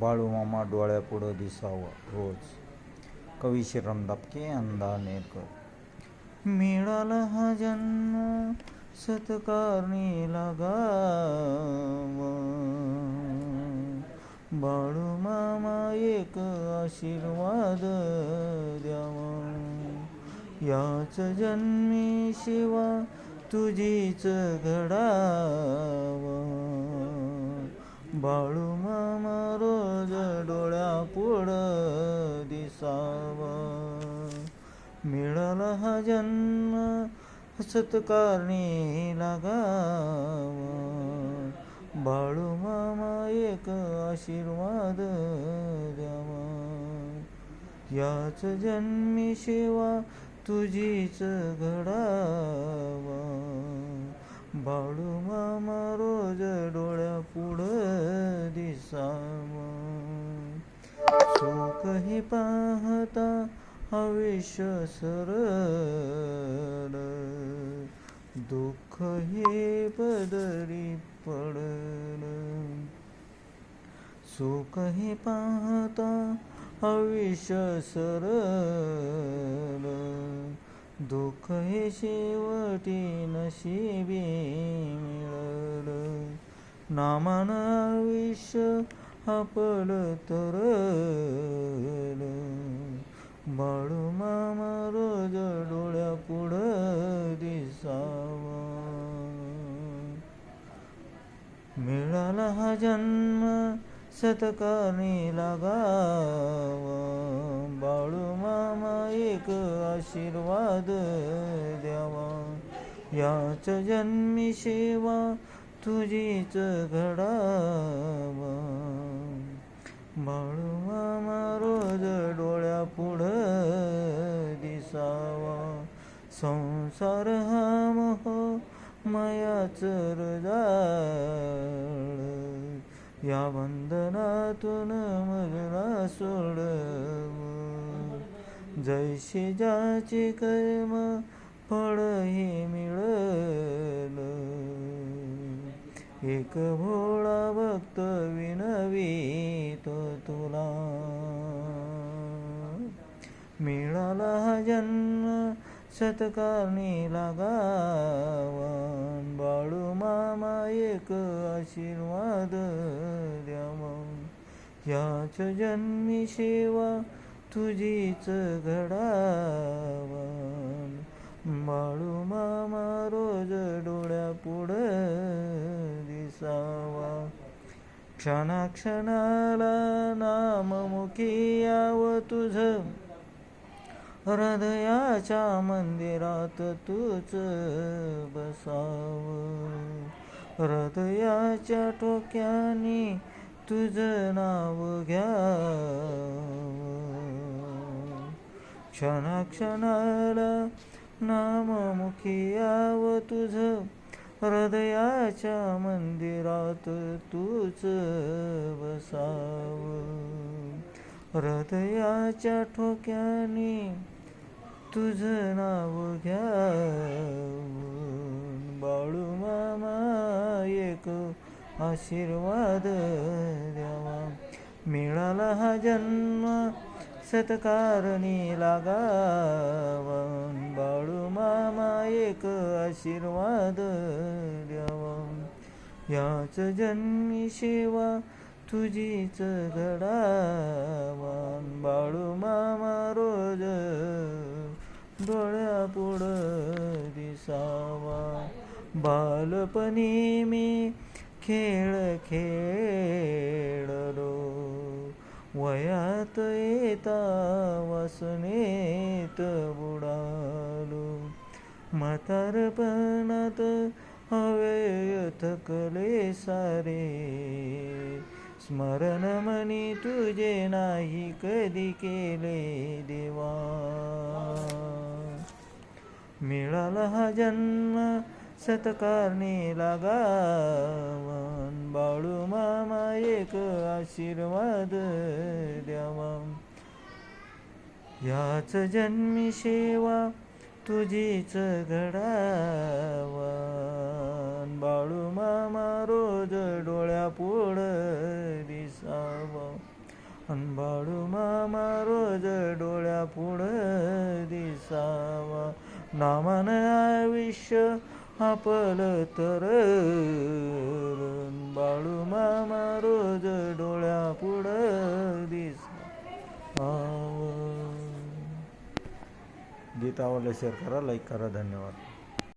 बाळूमामा डोळ्यापुढं दिसावं रोज कवी श्रीराम दापके अंदा नेरकर मिळाला हा जन्म सत्कारणी लागावा बाळू मामा एक आशीर्वाद द्यावा याच जन्मी शिवा तुझीच घडावा बाळू मामा रोज डोळ्यापुढं दिसावा. मिळाला हा जन्म सत्कारणी लागावा. बाळू मामा एक आशीर्वाद द्यावा. याच जन्मी शिवा तुझीच घडावा. बाळू मामा रोज डोळ्यापुढं दिसावा. सुखही पाहता आयुष्य सरळ. दुःख हे पदरी पडल. सुखही पाहता आयुष्य सरळ. दुःख हे शेवटी नशिबी मिळल. नामान आयुष्य आपल तर बाळू मामा रोज डोळ्यापुढं दिसावा. मिळाला हा जन्म सत्कारणी लागावा. बाळू मामा एक आशीर्वाद द्यावा. याच जन्मी सेवा तुझीच घडावा. बाळू मामा रोज डोळ्यापुढं दिसावा. संसार हा मोह मायाच रजा या बंधनातून मला सोड जैसे ज्याचे कर्म फळ हे मिळल. एक भोळा भक्त विनवीतो तुला. मिळाला हा जन्म सत्कारणी लागावा बाळू मामा एक आशीर्वाद द्याव. याच जन्मी सेवा तुझीच घडावा. बाळू मामा रोज डोळ्यापुढं दिसावा. क्षणाक्षणाला नाममुखी यावं तुझं. हृदयाच्या मंदिरात तूच बसाव. हृदयाच्या टोक्याने तुझं नाव घ्या क्षणाक्षणाला नाममुखी याव तुझं. हृदयाच्या मंदिरात तूच बसाव. हृदयाच्या ठोक्याने तुझं नाव घ्या बाळू मामा एक आशीर्वाद द्यावा. मिळाला हा जन्म सत्कारणी लागावा. बाळू मामा एक आशीर्वाद द्यावा. याच जन्मी सेवा तुझीच घडावा. बाळू मामा डोळ्यापुढं दिसावा. बालपणी मी खेळ खेळलो. वयात येता वासनेत बुडालो. म्हातारपणात हवे थकले सारे. स्मरण मनी तुझे नाही कधी केले देवा. मिळाला हा जन्म सत्कारणी लागावन बाळू मामा एक आशीर्वाद द्यावा. याच जन्मी सेवा तुझीच घडावा. बाळू मामा रोज डोळ्यापुढं दिसावा. अन बाळू मामा रोज डोळ्या पुढं दिसावा. नामान आयुष्य आपलं तर. बाळू मामा रोज डोळ्या पुढं दिस गीत आवडलं शेअर करा लाईक करा धन्यवाद.